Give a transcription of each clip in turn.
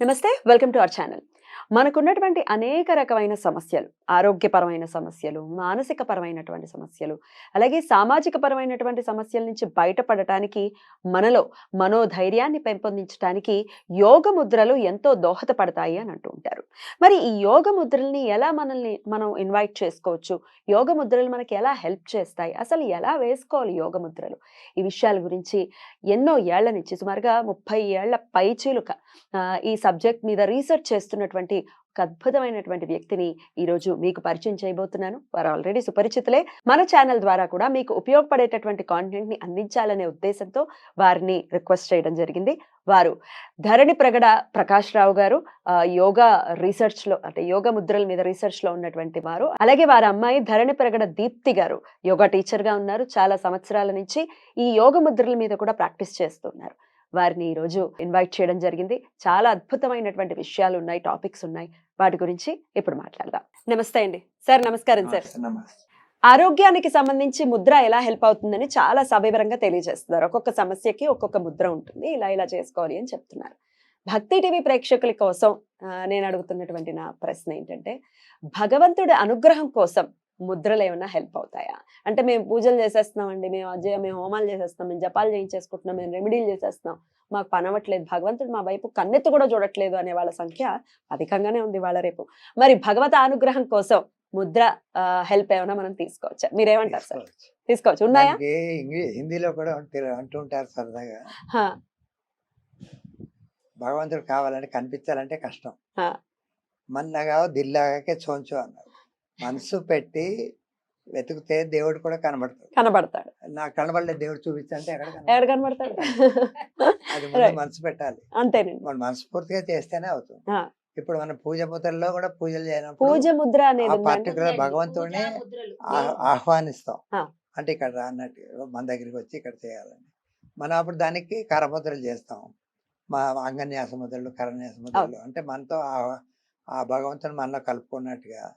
నమస్తే welcome to our channel మనకున్నటువంటి అనేక రకమైన సమస్యలు. ఆరోగ్యపరమైన సమస్యలు మానసిక పరమైనటువంటి సమస్యలు అలాగే సామాజిక పరమైనటువంటి సమస్యల నుంచి బయటపడటానికి మనలో మనోధైర్యాన్ని పెంపొందించడానికి యోగ ముద్రలు ఎంతో దోహదపడతాయి అని అంటూ ఉంటారు. మరి ఈ యోగ ముద్రల్ని ఎలా మనల్ని మనం ఇన్వైట్ చేసుకోవచ్చు? యోగ ముద్రలు మనకి ఎలా హెల్ప్ చేస్తాయి? అసలు ఎలా వేసుకోవాలి యోగ ముద్రలు? ఈ విషయాల గురించి ఎన్నో ఏళ్ళ నుంచి సుమారుగా ముప్పై ఏళ్ళ పైచీలుక ఈ సబ్జెక్ట్ మీద రీసెర్చ్ చేస్తున్నటువంటి ఒక అద్భుతమైనటువంటి వ్యక్తిని ఈరోజు మీకు పరిచయం చేయబోతున్నాను. వారు ఆల్రెడీ సుపరిచితులే. మన ఛానల్ ద్వారా కూడా మీకు ఉపయోగపడేటటువంటి కాంటెంట్ని అందించాలనే ఉద్దేశంతో వారిని రిక్వెస్ట్ చేయడం జరిగింది. వారు ధరణి ప్రగడ ప్రకాష్ రావు గారు యోగా రీసెర్చ్లో అంటే యోగా ముద్రల మీద రీసెర్చ్లో ఉన్నటువంటి వారు. అలాగే వారి అమ్మాయి ధరణి ప్రగడ దీప్తి గారు యోగా టీచర్గా ఉన్నారు. చాలా సంవత్సరాల నుంచి ఈ యోగ ముద్రల మీద కూడా ప్రాక్టీస్ చేస్తున్నారు వారిని ఈ రోజు ఇన్వైట్ చేయడం జరిగింది. చాలా అద్భుతమైనటువంటి విషయాలు ఉన్నాయి టాపిక్స్ ఉన్నాయి. వాటి గురించి ఇప్పుడు మాట్లాడదాం. నమస్తే అండి. సార్ నమస్కారం సార్. ఆరోగ్యానికి సంబంధించి ముద్ర ఎలా హెల్ప్ అవుతుందని చాలా సవివరంగా తెలియజేస్తున్నారు. ఒక్కొక్క సమస్యకి ఒక్కొక్క ముద్ర ఉంటుంది. ఇలా ఇలా చేసుకోవాలి అని చెప్తున్నారు. భక్తి టీవీ ప్రేక్షకుల కోసం నేను అడుగుతున్నటువంటి నా ప్రశ్న ఏంటంటే భగవంతుడి అనుగ్రహం కోసం ముద్రలు ఏమైనా హెల్ప్ అవుతాయా? అంటే మేము పూజలు చేసేస్తున్నామండి మేము అజయ మేము హోమాలు చేసేస్తున్నాం మేము జపాలు చేయించేసుకుంటున్నాం మేము రెమెడీలు చేసేస్తున్నాం. మాకు పని అవ్వట్లేదు. భగవంతుడు మా వైపు కన్నెత్తి కూడా చూడట్లేదు అనే వాళ్ళ సంఖ్య అధికంగానే ఉంది వాళ్ళ రేపు. మరి భగవత అనుగ్రహం కోసం ముద్ర హెల్ప్ ఏమైనా మనం తీసుకోవచ్చా? మీరేమంటారు సార్? తీసుకోవచ్చు. ఉన్నాయా? హిందీలో కూడా అంటుంటారు సరదాగా. భగవంతుడు కావాలంటే కనిపించాలంటే కష్టం. మన్నగా దిల్లాగే చోంచు అన్నారు. మనసు పెట్టి వెతికితే దేవుడు కూడా కనబడతాడు. కనబడతాడు. నాకు కనబడలేదు దేవుడు చూపించంటే ఎక్కడ ఎక్కడ కనబడతాడు? అది Right. మనసు పెట్టాలి. అంతేనండి. మనం మనస్ఫూర్తిగా చేస్తేనే అవుతుంది. ఇప్పుడు మన పూజ ముద్రల్లో కూడా పూజలు చేయనప్పుడు పూజ ముద్ర అనేది particular భగవంతుడిని ఆహ్వానిస్తాం. అంటే ఇక్కడ రా అన్నట్టు మన దగ్గరికి వచ్చి ఇక్కడ చేయాలని. మనం అప్పుడు దానికి కరముద్రలు చేస్తాం. మా అంగన్యాస ముద్రలు కరన్యాస ముద్రలు. అంటే మనతో ఆ- ఆ భగవంతుని మనలో కలుపుకున్నట్టుగా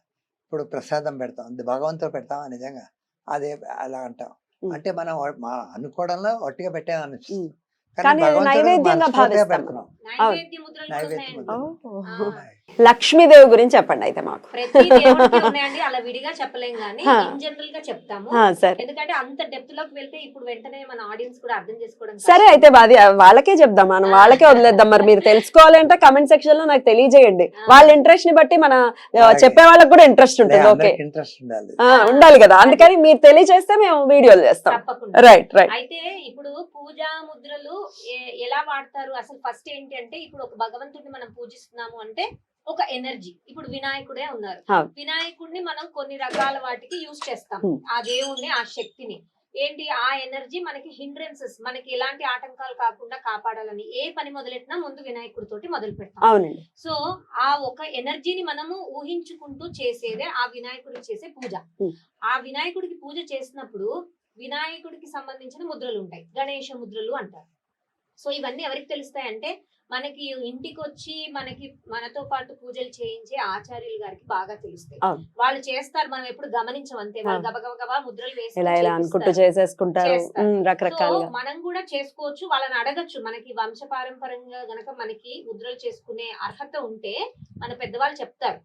ఇప్పుడు ప్రసాదం పెడతాం. భగవంతుడు పెడతాం నిజంగా. అదే అలా అంటాం. అంటే మనం మా అనుకోవడంలో ఒట్టిగా పెట్టామని. కానీ నైవేద్యంగా భావిస్తాం. పెడుతున్నాం. నైవేద్య ముద్రలు లక్ష్మీదేవి గురించి చెప్పండి అయితే మాకు. ఉన్నాయండి. అలా విడిగా చెప్పలేం కానీ జనరల్గా చెప్తాము. ఎందుకంటే అంత డెప్త్లోకి వెళ్తే ఇప్పుడు వెంటనే మన ఆడియన్స్ కూడా అర్థం చేసుకోవడం సరే. అయితే అది వాళ్ళకే చెప్దాం. మనం వాళ్ళకే వదిలేద్దాం. మరి మీరు తెలుసుకోవాలి అంటే కమెంట్ సెక్షన్లో నాకు తెలియజేయండి. వాళ్ళ ఇంట్రెస్ట్ని బట్టి మన. చెప్పే వాళ్ళకి కూడా ఇంట్రెస్ట్ ఉంటుంది. ఓకే. ఇంట్రెస్ట్ ఉండాలి. ఆ, ఉండాలి కదా. అందుకని మీరు తెలియజేస్తే మేము వీడియోలు చేస్తాం. రైట్ రైట్ అయితే ఇప్పుడు పూజా ముద్రలు ఎలా వాడతారు? అసలు ఫస్ట్ ఏంటి అంటే ఇప్పుడు ఒక భగవంతుడిని మనం పూజిస్తున్నాము అంటే ఒక ఎనర్జీ. ఇప్పుడు వినాయకుడే ఉన్నారు. వినాయకుడిని మనం కొన్ని రకాల వాటికి యూజ్ చేస్తాం. ఆ దేవుణ్ణి ఆ శక్తిని. ఏంటి? ఆ ఎనర్జీ మనకి హిండ్రెన్సెస్ మనకి ఎలాంటి ఆటంకాలు కాకుండా కాపాడాలని ఏ పని మొదలెట్టినా ముందు వినాయకుడి తోటి మొదలు పెడతాం. సో ఆ ఒక ఎనర్జీని మనము ఊహించుకుంటూ చేసేదే ఆ వినాయకుడికి చేసే పూజ. ఆ వినాయకుడికి పూజ చేసినప్పుడు వినాయకుడికి సంబంధించిన ముద్రలు ఉంటాయి గణేష ముద్రలు అంటారు. సో ఇవన్నీ ఎవరికి తెలుస్తాయి అంటే మనకి ఇంటికి వచ్చి మనకి మనతో పాటు పూజలు చేయించే ఆచార్యులు గారికి బాగా తెలుస్తాయి. వాళ్ళు చేస్తారు మనం ఎప్పుడు గమనించం అంతే. వాళ్ళు. గబగబ ముద్రలు వేసి ఇలా ఇలా అనుకుంటూ చేసేసుకుంటారు. రకరకాలుగా. మనం కూడా చేసుకోవచ్చు. వాళ్ళని అడగచ్చు. మనకి వంశపారంపరంగా గనక మనకి ముద్రలు చేసుకునే అర్హత ఉంటే మన పెద్దవాళ్ళు చెప్తారు.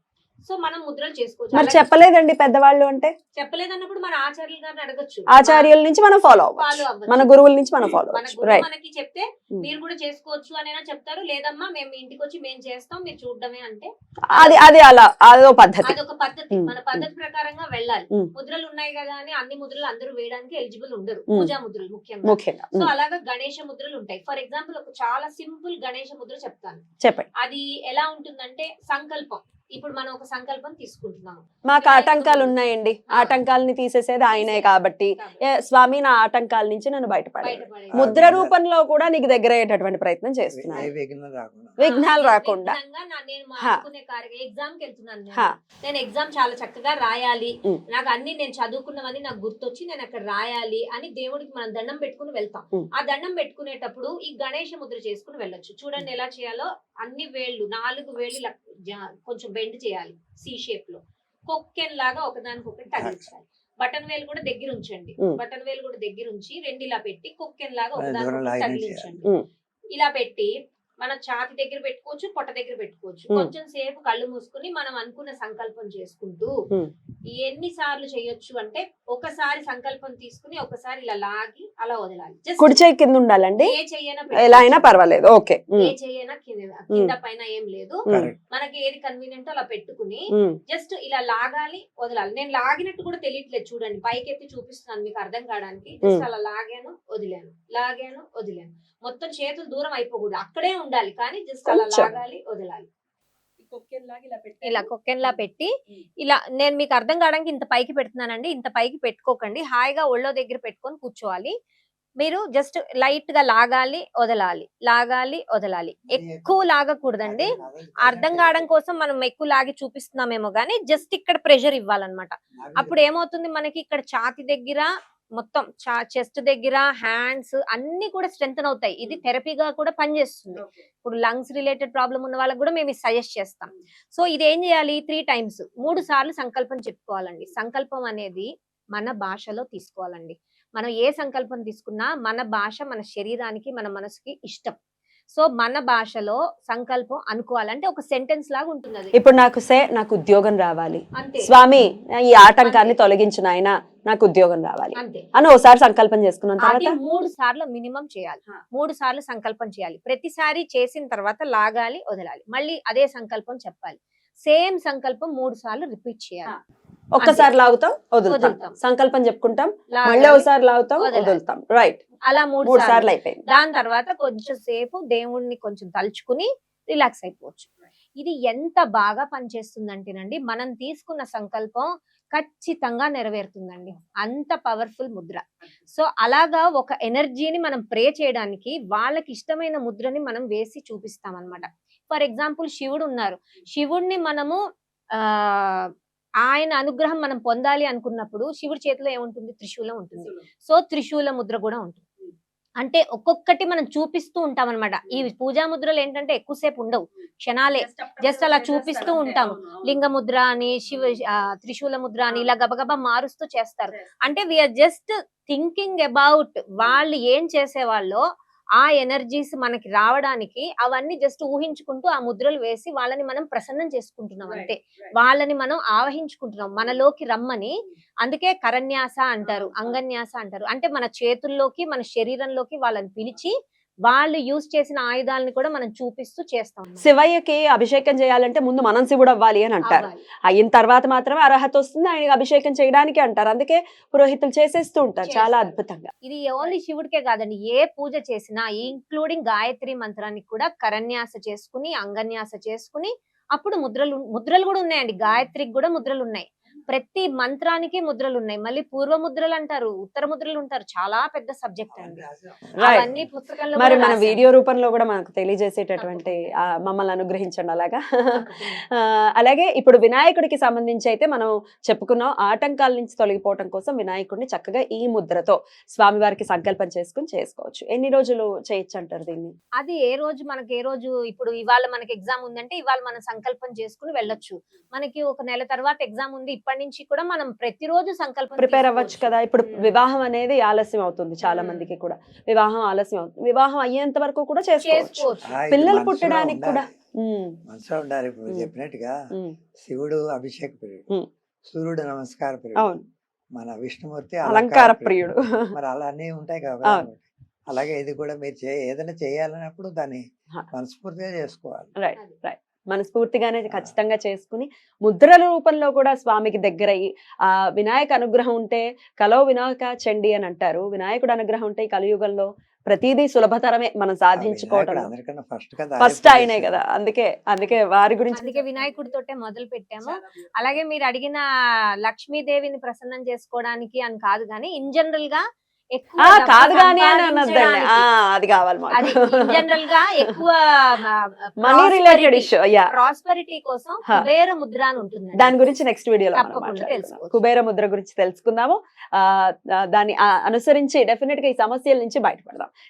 సో మనం ముద్రలు చేసుకోవచ్చు. మరి చెప్పలేదండి పెద్దవాళ్ళు అంటే? చెప్పలేదన్నప్పుడు మన ఆచార్యులు గారిని అడగచ్చు. ఆచార్యుల నుంచి మనం ఫాలో అవ్వచ్చు. మన గురువుల నుంచి మనం ఫాలో అవ్వచ్చు. రైట్ మనకి చెప్తే Hmm. మీరు కూడా చేసుకోవచ్చు అనేనా చెప్తారు? లేదమ్మా మేము ఇంటికి వచ్చి మేము చేస్తాం మీరు చూడడమే అంటే? అది అది అలా అదో పద్ధతి. అదొక పద్ధతి. Hmm. మన పద్ధతి ప్రకారంగా వెళ్ళాలి. Hmm. ముద్రలు ఉన్నాయి కదా అని అన్ని ముద్రలు అందరూ వేయడానికి ఎలిజిబుల్ ఉండరు. పూజా ముద్రలు ముఖ్యంగా. ముఖ్యంగా. సో అలాగా గణేష ముద్రలు ఉంటాయి. ఫర్ ఎగ్జాంపుల్ ఒక చాలా సింపుల్ గణేష ముద్ర చెప్తాను. చెప్పండి. అది ఎలా ఉంటుందంటే సంకల్పం. ఇప్పుడు మనం ఒక సంకల్పం తీసుకుంటున్నాము మాకు ఆటంకాలు ఉన్నాయండి. ఆటంకాలని తీసేసేది ఆయనే కాబట్టి. స్వామి నా ఆటంకాల నుంచి నన్ను బయటపడే ముద్ర రూపంలో కూడా నీకు దగ్గర అయ్యేటటువంటి ప్రయత్నం చేస్తున్నాను. విఘ్నాలు రాకుండా. ఎగ్జామ్కి వెళ్తున్నాను నేను. ఎగ్జామ్ చాలా చక్కగా రాయాలి. నాకు అన్ని నేను చదువుకున్నవన్నీ నాకు గుర్తొచ్చి నేను అక్కడ రాయాలి అని దేవుడికి మనం దండం పెట్టుకుని వెళ్తాం. ఆ దండం పెట్టుకునేటప్పుడు ఈ గణేష ముద్ర చేసుకుని వెళ్ళొచ్చు. చూడండి ఎలా చేయాలో అన్ని వేళ్ళు నాలుగు వేళ్ళు కొంచెం బెండ్ చేయాలి సి షేప్లో. కొక్కెన్ లాగా ఒకదానికి ఒకటి తగిలించాలి బటన్ వేలు కూడా దగ్గర ఉంచండి. ఉమ్. బటన్ వేలు కూడా దగ్గర ఉంచి రెండు ఇలా పెట్టి కొక్కెన్ లాగా ఒకదానికి తగిలించండి. ఉమ్. ఇలా పెట్టి మన ఛాతి దగ్గర పెట్టుకోవచ్చు పొట్ట దగ్గర పెట్టుకోవచ్చు. కొంచెం సేపు కళ్ళు మూసుకుని మనం అనుకున్న సంకల్పం చేసుకుంటూ. ఎన్ని సార్లు చేయొచ్చు అంటే ఒకసారి సంకల్పం తీసుకుని ఒకసారి ఇలా లాగి అలా వదలాలి. కుడి చేయి కింద ఉండాలండి. ఏ చెయ్యైనా ఎలా అయినా. పర్వాలేదు. ఓకే. ఏ చెయ్యైనా కింద పైన ఏం లేదు. మనకి ఏది కన్వీనియంట్ అలా పెట్టుకుని జస్ట్ ఇలా లాగాలి వదలాలి. నేను లాగినట్టు కూడా తెలియట్లేదు చూడండి. పైకి ఎత్తి చూపిస్తున్నాను మీకు అర్థం కావడానికి. జస్ట్. అలా లాగాను వదిలాను. లాగాను వదిలాను. మొత్తం చేతులు దూరం అయిపోకూడదు. అక్కడే ఉండాలి. కానీ జస్ట్ అలా. లాగాలి వదలాలి. ఇలా కొక్కెన్లా పెట్టి ఇలా నేను మీకు అర్థం కావడానికి ఇంత పైకి పెడుతున్నానండి. ఇంత పైకి పెట్టుకోకండి. హాయిగా ఒళ్ళో దగ్గర పెట్టుకొని కూర్చోవాలి. మీరు జస్ట్ లైట్గా లాగాలి వదలాలి. లాగాలి వదలాలి. ఎక్కువ లాగకూడదండి. అర్థం కావడం కోసం మనం ఎక్కువ లాగి చూపిస్తున్నామేమో కానీ జస్ట్ ఇక్కడ ప్రెషర్ ఇవ్వాలన్నమాట. అప్పుడు ఏమవుతుంది మనకి ఇక్కడ ఛాతి దగ్గర మొత్తం చెస్ట్ దగ్గర హ్యాండ్స్ అన్ని కూడా స్ట్రెంగ్ అవుతాయి. ఇది థెరపీగా కూడా పనిచేస్తుంది. ఇప్పుడు లంగ్స్ రిలేటెడ్ ప్రాబ్లం ఉన్న వాళ్ళకి కూడా మేము సజెస్ట్ చేస్తాం. సో ఇది ఏం చేయాలి? త్రీ టైమ్స్ మూడు సార్లు సంకల్పం చెప్పుకోవాలండి. సంకల్పం అనేది మన భాషలో తీసుకోవాలండి. మనం ఏ సంకల్పం తీసుకున్నా మన భాష మన శరీరానికి మన మనసుకి ఇష్టం. సో మన భాషలో సంకల్పం అనుకోవాలంటే ఒక సెంటెన్స్ లాగా ఉంటుంది అది ఇప్పుడు నాకు సే నాకు ఉద్యోగం రావాలి. అంతే. స్వామి ఈ ఆటంకాన్ని తొలగించిన ఆయన నాకు ఉద్యోగం రావాలి అని ఓసారి సంకల్పం చేసుకున్న. తర్వాత మూడు సార్లు మినిమం చేయాలి. మూడు సార్లు సంకల్పం చేయాలి. ప్రతిసారి చేసిన తర్వాత లాగాలి వదలాలి. మళ్ళీ అదే సంకల్పం చెప్పాలి. సేమ్ సంకల్పం మూడు సార్లు రిపీట్ చేయాలి. ఒక్కసారి లాగుతాం వదులుతాం. సంకల్పం చెప్పుకుంటాం మళ్ళీ ఒకసారి లాగుతాం. వదులుతాం. రైట్ అలా మూడు సార్లు అయిపోయింది. దాని తర్వాత కొంచెం సేపు దేవుణ్ణి కొంచెం తలుచుకుని రిలాక్స్ అయిపోవచ్చు. ఇది ఎంత బాగా పనిచేస్తుందంటేనండి మనం తీసుకున్న సంకల్పం ఖచ్చితంగా నెరవేరుతుందండి. అంత పవర్ఫుల్ ముద్ర. సో అలాగా ఒక ఎనర్జీని మనం ప్రే చేయడానికి వాళ్ళకి ఇష్టమైన ముద్రని మనం వేసి చూపిస్తాం అనమాట ఫర్ ఎగ్జాంపుల్ శివుడు ఉన్నారు. శివుడిని మనము ఆ ఆయన అనుగ్రహం మనం పొందాలి అనుకున్నప్పుడు శివుడి చేతిలో ఏముంటుంది? త్రిశూలం ఉంటుంది. సో త్రిశూల ముద్ర కూడా ఉంటుంది. అంటే ఒక్కొక్కటి మనం చూపిస్తూ ఉంటాం అనమాట ఈ పూజా ముద్రలు ఏంటంటే ఎక్కువసేపు ఉండవు. క్షణాలే. జస్ట్ అలా చూపిస్తూ ఉంటాము లింగ ముద్ర అని శివ త్రిశూల ముద్ర అని ఇలా గబగబా మారుస్తూ చేస్తారు. అంటే వీఆర్ జస్ట్ థింకింగ్ అబౌట్ వాళ్ళు ఏం చేసేవాళ్ళో ఆ ఎనర్జీస్ మనకి రావడానికి అవన్నీ జస్ట్ ఊహించుకుంటూ ఆ ముద్రలు వేసి వాళ్ళని మనం ప్రసన్నం చేసుకుంటున్నాం అంతే. వాళ్ళని మనం ఆవహించుకుంటున్నాం. మనలోకి రమ్మని అందుకే కరన్యాస అంటారు అంగన్యాస అంటారు. అంటే మన చేతుల్లోకి మన శరీరంలోకి వాళ్ళని పిలిచి వాళ్ళు యూజ్ చేసిన ఆయుధాలని కూడా మనం చూపిస్తూ చేస్తాం. శివయ్యకి అభిషేకం చేయాలంటే ముందు మనం శివుడు అవ్వాలి అని అంటారు. అయిన తర్వాత మాత్రమే అర్హత వస్తుంది ఆయనకి అభిషేకం చేయడానికి అంటారు అందుకే పురోహితులు చేసేస్తూ ఉంటారు చాలా. అద్భుతంగా ఇది ఓన్లీ శివుడికే కాదండి ఏ పూజ చేసినా ఇంక్లూడింగ్ గాయత్రి మంత్రానికి కూడా కరన్యాస చేసుకుని అంగన్యాస చేసుకుని అప్పుడు ముద్రలు ముద్రలు కూడా ఉన్నాయండి గాయత్రికి కూడా ముద్రలు ఉన్నాయి ప్రతి మంత్రానికి ముద్రలు ఉన్నాయి మళ్ళీ పూర్వ ముద్రలు అంటారు ఉత్తర ముద్రలు అంటారు చాలా పెద్ద సబ్జెక్ట్ అండి. అవన్నీ పుస్తకంలో మరి కూడా మన. వీడియో రూపంలో కూడా మనకు తెలియజేసేటటువంటి ఆ, మమ్మల్ని అనుగ్రహించండి అలాగా. ఆ, అలాగే ఇప్పుడు వినాయకుడికి సంబంధించి అయితే మనం చెప్పుకున్నాం ఆటంకాల నుంచి తొలగిపోవటం కోసం వినాయకుడిని చక్కగా ఈ ముద్రతో స్వామివారికి సంకల్పం చేసుకుని చేసుకోవచ్చు. ఎన్ని రోజులు చేయొచ్చు అంటారు దీన్ని? అది ఏ రోజు మనకి ఏ రోజు ఇప్పుడు ఇవాళ మనకి ఎగ్జామ్ ఉందంటే ఇవాళ మనం సంకల్పం చేసుకుని వెళ్ళొచ్చు. మనకి ఒక నెల తర్వాత ఎగ్జామ్ ఉంది ఇప్పటి నుంచి కూడా మనం ప్రతిరోజు సంకల్పం ప్రిపేర్ అవ్వచ్చు. కదా ఇప్పుడు. వివాహం అనేది ఆలస్యం అవుతుంది చాలా. మందికి కూడా వివాహం ఆలస్యం అవుతుంది వివాహం అయ్యేంత వరకు కూడా చేసుకోవచ్చు పిల్లలు పుట్టడానికి కూడా. మనసులో ఉండాలి ఇప్పుడు. చెప్పినట్టుగా శివుడు అభిషేక ప్రియుడు. సూర్యుడు నమస్కార ప్రియుడు అవును మన విష్ణుమూర్తి అలంకార ప్రియుడు. మరి అలా అన్నీ ఉంటాయి కదా అవును. అలాగే ఇది కూడా మీరు ఏదైనా చేయాలన్నప్పుడు దాన్ని. మనస్ఫూర్తిగా చేసుకోవాలి రైట్. రైట్ మనస్ఫూర్తిగానే ఖచ్చితంగా చేసుకుని ముద్రల రూపంలో కూడా స్వామికి దగ్గరయ్యి ఆ వినాయక అనుగ్రహం ఉంటే కలో వినాయక చండి అని అంటారు. వినాయకుడు అనుగ్రహం ఉంటే ఈ కలియుగంలో ప్రతిదీ సులభతరమే మనం సాధించుకోవటం. ఫస్ట్ కదా ఫస్ట్ ఆయనే కదా. అందుకే అందుకే వారి గురించి అందుకే వినాయకుడితోటే మొదలు పెట్టాము. అలాగే మీరు అడిగిన లక్ష్మీదేవిని ప్రసన్నం చేసుకోవడానికి అని కాదు కానీ ఇన్ జనరల్గా కాదు కానీ అని అది కావాలి ఇన్ జనరల్గా ఎక్కువ మనీ రిలేటెడ్ ఇష్యూ యా ప్రాస్పరిటీ కోసం. కుబేర ముద్ర అని ఉంటుంది దాని గురించి నెక్స్ట్ వీడియోలో. కుబేర ముద్ర గురించి తెలుసుకుందాము. దాన్ని అనుసరించి డెఫినెట్గా ఈ సమస్యల నుంచి బయటపడదాం.